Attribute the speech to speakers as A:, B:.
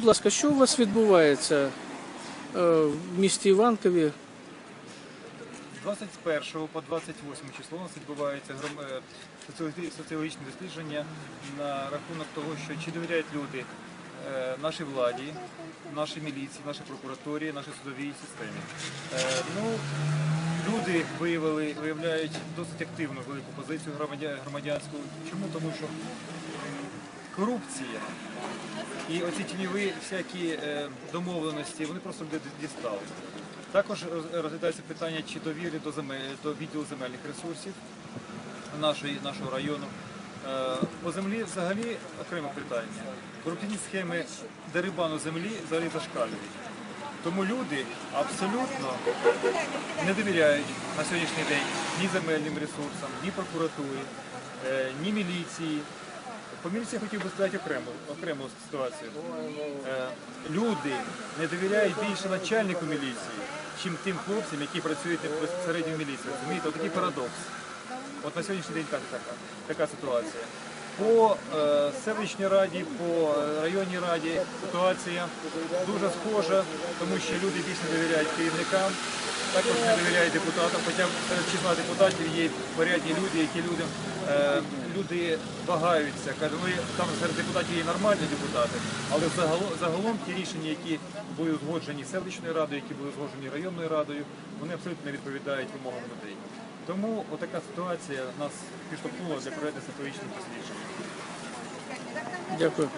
A: Будь ласка, що у вас відбувається е, в місті Іванкові?
B: З 21 по 28 число у нас відбувається е, соціологічне дослідження на рахунок того, що чи довіряють люди е, нашій владі, нашій міліції, нашій прокуратурі, нашій судовій системі. Ну, люди виявили, виявляють досить активну велику позицію громадянську. Чому? Тому що корупція і оці тіньові всякі е, домовленості, вони просто дістали. Також розглядається питання, чи довіри до земель до відділу земельних ресурсів нашої, нашого району. Е, По землі взагалі окреме питання. Корупційні схеми дерибану землі взагалі зашкалюють. Тому люди абсолютно не довіряють на сьогоднішній день ні земельним ресурсам, ні прокуратурі, е, ні міліції. По міліції я хотів би сказати окрему, окрему ситуацію. Е, Люди не довіряють більше начальнику міліції, чим тим хлопцям, які працюють безпосередньо в міліції. Розумієте, такий парадокс. От на сьогоднішній день так, така, така ситуація. По е, селищній раді, по е, районній раді ситуація дуже схожа, тому що люди не довіряють керівникам, також не довіряють депутатам, хоча числа депутатів є порядні люди, які люди, е, люди вагаються. Кажуть, там серед депутатів є нормальні депутати, але загалом, загалом ті рішення, які були узгоджені селищною радою, які були узгоджені районною радою, вони абсолютно не відповідають вимогам людей. Тому отака ситуація нас підштовхнула для проведення стратегічних досліджень.
A: Дякую.